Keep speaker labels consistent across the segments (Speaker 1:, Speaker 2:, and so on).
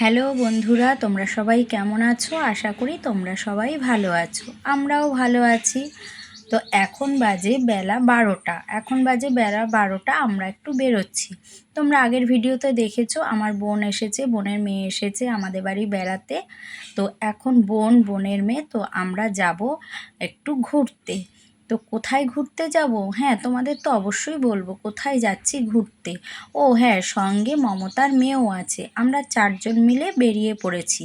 Speaker 1: Hello বন্ধুরা, তোমরা সবাই কেমন আছো? আশা করি তোমরা সবাই ভালো আছো। আমরাও ভালো আছি। তো এখন বাজে বেলা বারোটা। এখন বাজে বেলা বারোটা, আমরা একটু বেরোচ্ছি। তোমরা আগের ভিডিওতে দেখেছ, আমার বোন এসেছে, বোনের মেয়ে এসেছে আমাদের বাড়ি বেড়াতে। তো এখন বোন, বোনের মেয়ে, তো আমরা যাব একটু ঘুরতে। তো কোথায় ঘুরতে যাব? হ্যাঁ তোমাদের তো অবশ্যই বলব, কোথায় যাচ্ছি ঘুরতে? ও হ্যাঁ সঙ্গে মমতার মেয়েও আছে। আমরা চারজন মিলে বেরিয়ে পড়েছি।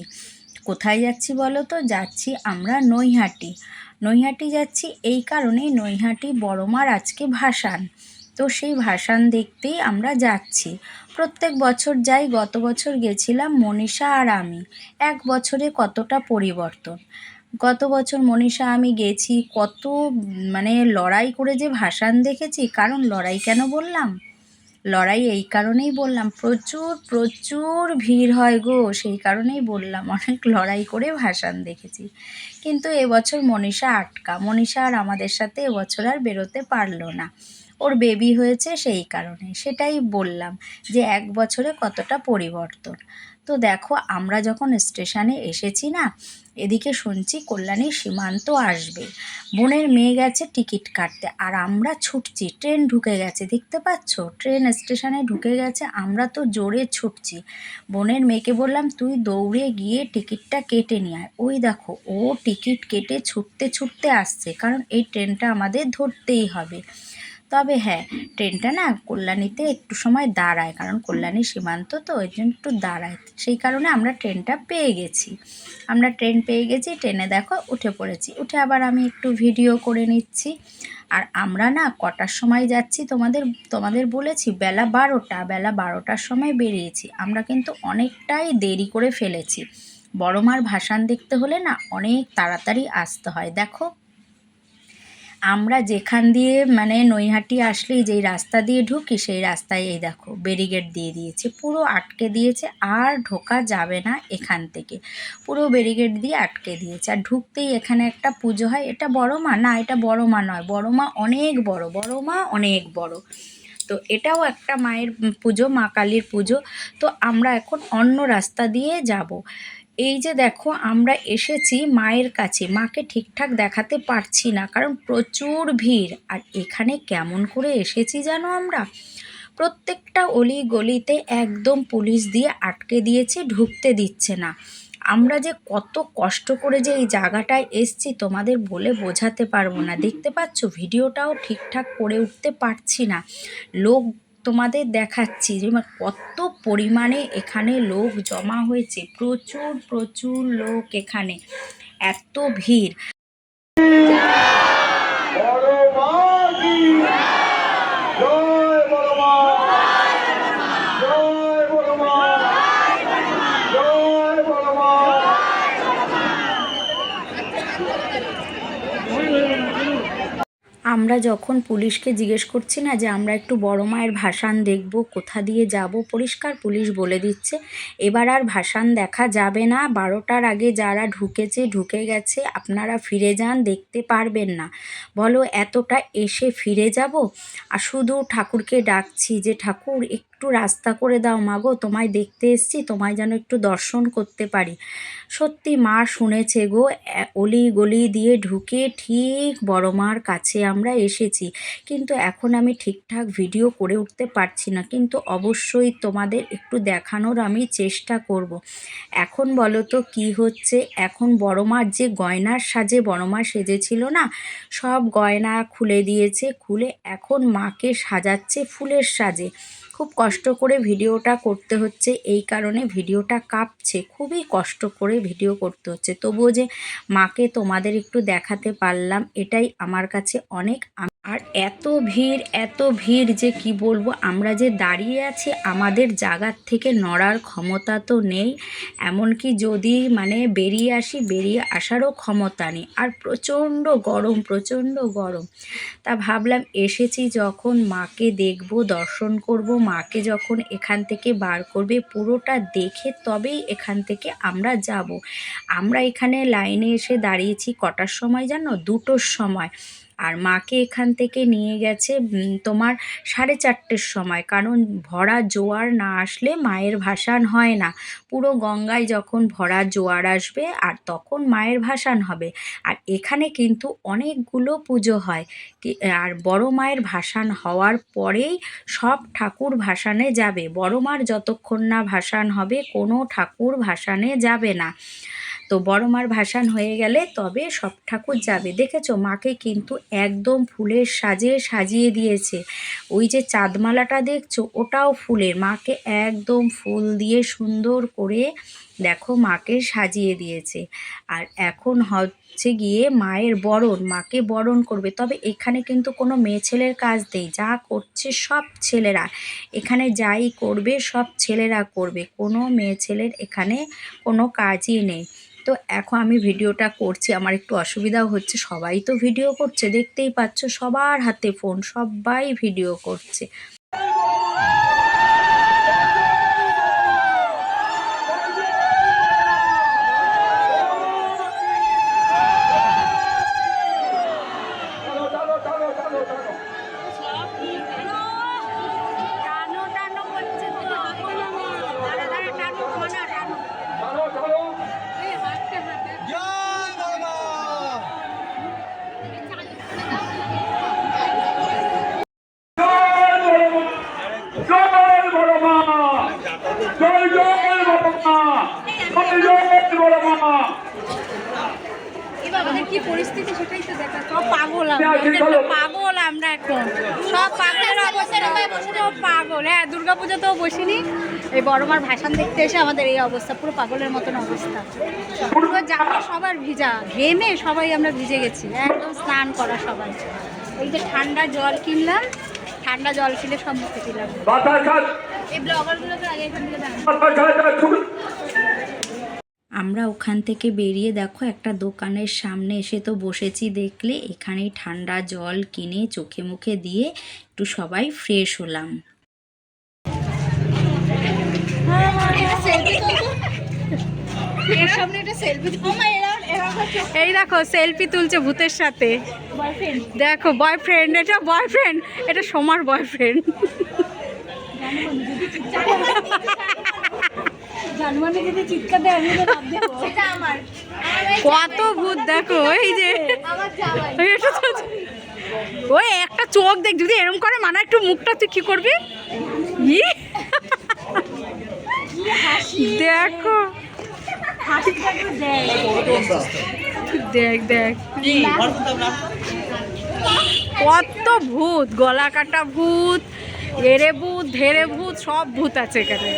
Speaker 1: কোথায় যাচ্ছি বলো তো? যাচ্ছি আমরা নৈহাটি। নৈহাটি যাচ্ছি এই কারণেই নৈহাটি বড়মার আজকে ভাসান। তো সেই ভাসান দেখতেই আমরা যাচ্ছি। প্রত্যেক বছর যাই, গত বছর গেছিলাম মনীষা আর আমি। এক বছরে কতটা পরিবর্তন? গত বছর মনীষা, আমি গেছি, কত মানে লড়াই করে যে ভাসান দেখেছি, কারণ লড়াই কেন বললাম? লড়াই এই কারণেই বললাম, প্রচুর প্রচুর ভিড় হয় গো, সেই কারণেই বললাম, অনেক লড়াই করে ভাসান দেখেছি। কিন্তু এবছর মনীষা আটকা, মনীষা আর আমাদের সাথে এবছর আর বেরোতে পারল না। ওর বেবি হয়েছে সেই কারণে, সেটাই বললাম যে এক বছরে কতটা পরিবর্তন। তো দেখো, আমরা যখন স্টেশনে এসেছি না, এদিকে শুনছি কল্যাণী সীমান্ত আসবে। বোনের মেয়ে গেছে টিকিট কাটতে, আর আমরা ছুটছি ট্রেন ঢুকে গেছে, দেখতে পাচ্ছ? ট্রেন স্টেশনে ঢুকে গেছে, আমরা তো জোরে ছুটছি। বোনের মেয়েকে বললাম, তুই দৌড়ে গিয়ে টিকিটটা কেটে নিয়ে আয়। ওই দেখো, ও টিকিট কেটে ছুটতে ছুটতে আসছে, কারণ এই ট্রেনটা আমাদের ধরতেই হবে। তবে হ্যাঁ ট্রেনটা না কল্যাণীতে একটু সময় দাঁড়ায়, কারণ কল্যাণী সীমান্ত তো, ওই জন্য একটু দাঁড়ায়। সেই কারণে আমরা ট্রেনটা পেয়ে গেছি। আমরা ট্রেন পেয়ে গেছি, ট্রেনে দেখো উঠে পড়েছি। উঠে আবার আমি একটু ভিডিও করে নিচ্ছি। আর আমরা না কটার সময় যাচ্ছি তোমাদের তোমাদের বলেছি বেলা বারোটা, বেলা বারোটার সময় বেরিয়েছি। আমরা কিন্তু অনেকটাই দেরি করে ফেলেছি। বড় মার ভাসান দেখতে হলে না অনেক তাড়াতাড়ি আসতে হয়। দেখো আমরা যেখান দিয়ে মানে নৈহাটি আসলেই যেই রাস্তা দিয়ে ঢুকি, সেই রাস্তায় এই দেখো ব্যারিগেড দিয়ে দিয়েছে, পুরো আটকে দিয়েছে, আর ঢোকা যাবে না এখান থেকে। পুরো ব্যারিগেড দিয়ে আটকে দিয়েছে। আর ঢুকতেই এখানে একটা পুজো হয়, এটা বড় মা না, এটা বড় মা নয় বড় মা অনেক বড় বড় মা অনেক বড়। তো এটাও একটা মায়ের পুজো, মা কালীর পুজো। তো আমরা এখন অন্য রাস্তা দিয়ে যাব। এই যে দেখো, আমরা এসেছি মায়ের কাছে। মাকে ঠিকঠাক দেখাতে পারছি না, কারণ প্রচুর ভিড়। আর এখানে কেমন করে এসেছি জানো আমরা? প্রত্যেকটা অলি গলিতে একদম পুলিশ দিয়ে আটকে দিয়েছে, ঢুকতে দিচ্ছে না। আমরা যে কত কষ্ট করে যে এই জায়গাটায় এসছি, তোমাদের বলে বোঝাতে পারব না। দেখতে পাচ্ছ, ভিডিওটাও ঠিকঠাক করে উঠতে পারছি না। লোক তোমাদের দেখাচ্ছি যে কত পরিমাণে এখানে লোক জমা হয়েছে। প্রচুর প্রচুর লোক এখানে। এত ভিড়। আমরা যখন পুলিশকে জিজ্ঞেস করছি না যে আমরা একটু বড় মায়ের ভাসান দেখব, কোথা দিয়ে যাব, পরিষ্কার পুলিশ বলে দিচ্ছে, এবার আর ভাসান দেখা যাবে না। বারোটার আগে যারা ঢুকেছে, ঢুকে গেছে, আপনারা ফিরে যান, দেখতে পারবেন না। বলো, এতটা এসে ফিরে যাব? আর শুধু ঠাকুরকে ডাকছি যে, ঠাকুর, একটু রাস্তা করে দাও মাগো তোমায় দেখতে এসছি, তোমায় যেন একটু দর্শন করতে পারি। সত্যি মা শুনেছে গো অলি গলি দিয়ে ঢুকে ঠিক বড় মার কাছে আমরা এসেছি। কিন্তু এখন আমি ঠিকঠাক ভিডিও করে উঠতে পারছি না। কিন্তু অবশ্যই তোমাদের একটু দেখানোর আমি চেষ্টা করব। এখন বলো তো, কী হচ্ছে? এখন বড় মার যে গয়নার সাজে বড় মা সেজেছিল না? সব গয়না খুলে দিয়েছে, খুলে এখন মাকে সাজাচ্ছে ফুলের সাজে। খুব কষ্ট করে ভিডিওটা করতে হচ্ছে। এই কারণে ভিডিওটা কাঁপছে। খুবই কষ্ট করে ভিডিও করতে হচ্ছে। তবুও যে মাকে তোমাদের একটু দেখাতে পারলাম, এটাই আমার কাছে অনেক আর এত ভিড় এত ভিড় যে কি বলব, আমরা যে দাঁড়িয়ে আছি আমাদের জায়গার থেকে নড়ার ক্ষমতা তো নেই। এমনকি যদি মানে বেরিয়ে আসি, বেরিয়ে আসারও ক্ষমতা নেই। আর প্রচণ্ড গরম প্রচণ্ড গরম। তা ভাবলাম এসেছি যখন মাকে দেখব, দর্শন করব। মাকে যখন এখান থেকে বার করবে, পুরোটা দেখে তবেই এখান থেকে আমরা যাব। আমরা এখানে লাইনে এসে দাঁড়িয়েছি কটার সময় জানো? দুটোর সময়। আর মাকে এখান থেকে নিয়ে গেছে তোমার সাড়ে চারটের সময়। কারণ ভরা জোয়ার না আসলে মায়ের ভাসান হয় না। পুরো গঙ্গায় যখন ভরা জোয়ার আসবে, আর তখন মায়ের ভাসান হবে। আর এখানে কিন্তু অনেকগুলো পুজো হয়। আর বড় মায়ের ভাসান হওয়ার পরেই সব ঠাকুর ভাসানে যাবে। বড় মার যতক্ষণ না ভাসান হবে, কোনো ঠাকুর ভাসানে যাবে না। তো বড় মার ভাসান হয়ে গেলে তবে সব ঠাকুর যাবে। দেখেছ? মাকে কিন্তু একদম ফুলের সাজে সাজিয়ে দিয়েছে। ওই যে চাঁদমালাটা দেখছ? ওটাও ফুলের। মাকে একদম ফুল দিয়ে সুন্দর করে দেখো মাকে সাজিয়ে দিয়েছে। আর এখন হচ্ছে গিয়ে মায়ের বরণ, মাকে বরণ করবে। তবে এখানে কিন্তু কোনো মেয়ে ছেলের কাজ নেই। যা করছে সব ছেলেরা। এখানে যাই করবে, সব ছেলেরা করবে। কোনো মেয়ে ছেলের এখানে কোনো কাজই নেই। তো এখন আমি ভিডিওটা করছি। আমার একটু অসুবিধাও হচ্ছে। সবাই তো ভিডিও করছে, দেখতেই পাচ্ছ সবার হাতে ফোন, সবাই ভিডিও করছে।
Speaker 2: বড়
Speaker 1: আমাদের কি পরিস্থিতি সেটাই তো দেখা সব পাগল আমরা পাগল আমরা এখন। সব পাগলের অবস্থা সব পাগল। হ্যাঁ দুর্গাপুজোতেও বসিনি। এই বড়মার ভাসান দেখতে এসে আমাদের এই অবস্থা পুরো পাগলের মতন অবস্থা। পুরো জামা সবার ভিজা ঘেমে সবাই আমরা ভিজে গেছি একদম স্নান করা সবাই। এই যে ঠান্ডা জল কিনলাম ঠান্ডা জল কিনে সব মুখে দিলাম। এই ব্লগারগুলোকে আগে এখান থেকে আমরা ওখান থেকে বেরিয়ে দেখো একটা দোকানের সামনে এসে তো বসেছি দেখলে। এখানেই ঠান্ডা জল কিনে চোখে মুখে দিয়ে একটু সবাই ফ্রেশ হলাম। এই দেখো সেলফি তুলছে ভূতের সাথে। দেখো বয়ফ্রেন্ড এটা বয়ফ্রেন্ড এটা সোমার বয়ফ্রেন্ড কত ভূত দেখো এই যে। ওই একটা চোখ দেখ যদি এরম করে মানা একটু মুখটা তুই কি করবি? দেখো। দেখ দেখ। কত ভূত গলা কাটা ভূত এরে ভূত ধেরে ভূত সব ভূত আছে এখানে।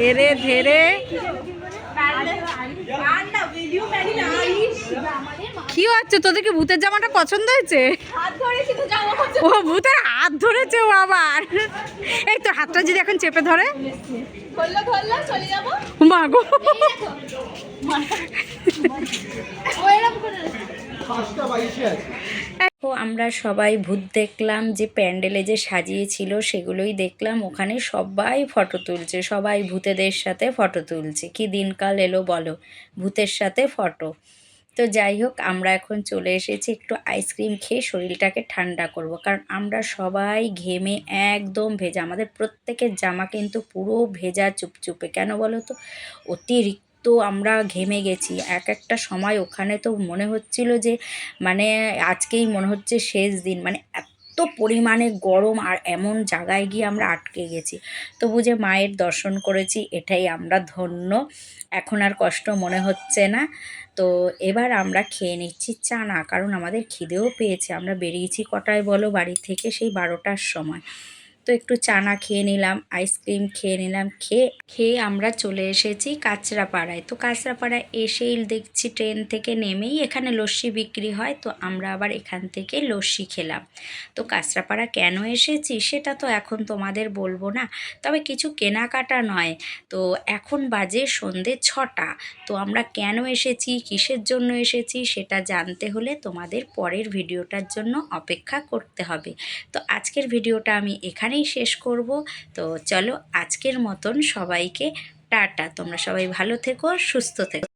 Speaker 1: এরে ধেরে। কি হচ্ছে? তোদের কি ভূতের জামাটা পছন্দ হয়েছে? ও, ভূতের হাত ধরেছে ও আবার। এই তো হাতটা যদি এখন চেপে ধরে। মা ও আমরা সবাই ভূত দেখলাম, যে প্যান্ডেলে যে সাজিয়েছিল সেগুলোই দেখলাম, ওখানে সবাই ফটো তুলছে, সবাই ভূতেদের সাথে ফটো তুলছে। কি দিনকাল এলো বলো, ভূতের সাথে ফটো। তো যাই হোক, আমরা এখন চলে এসেছি একটু আইসক্রিম খেয়ে শরীরটাকে ঠান্ডা করব, কারণ আমরা সবাই ঘেমে একদম ভেজা, আমাদের প্রত্যেকের জামা কিন্তু পুরো ভেজা চুপচুপে। কেন বলো তো? অতিরিক্ত আমরা ঘেমে গেছি। এক একটা সময় ওখানে তো মনে হচ্ছিল যে মানে আজকেই মনে হচ্ছে শেষ দিন। মানে এত পরিমাণে গরম আর এমন জায়গায় গিয়ে আমরা আটকে গেছি। তবু যে মায়ের দর্শন করেছি, এটাই আমরা ধন্য। এখন আর কষ্ট মনে হচ্ছে না। তো এবার আমরা খেয়ে নিচ্ছি চানা কারণ আমাদের খিদেও পেয়েছে। আমরা বেরিয়েছি কটায় বলো বাড়ি থেকে? সেই বারোটার সময়। তো একটু চানা খেয়ে নিলাম আইসক্রিম খেয়ে নিলাম, খেয়ে খেয়ে আমরা চলে এসেছি কাঁচরাপাড়ায়। তো কাঁচরাপাড়ায় এসেই দেখছি ট্রেন থেকে নেমেই এখানে লস্যি বিক্রি হয়, তো আমরা আবার এখান থেকে লস্যি খেলাম। তো কাঁচরাপাড়া কেন এসেছি সেটা তো এখন তোমাদের বলব না, তবে কিছু কেনাকাটা নয়। তো এখন বাজে সন্ধে ছটা, তো আমরা কেন এসেছি, কিসের জন্য এসেছি সেটা জানতে হলে তোমাদের পরের ভিডিওটার জন্য অপেক্ষা করতে হবে। তো আজকের ভিডিওটা আমি এখানেই শেষ করব। তো চলো আজকের মতন সবাইকে টাটা। তোমরা সবাই ভালো থেকো, সুস্থ থেকো।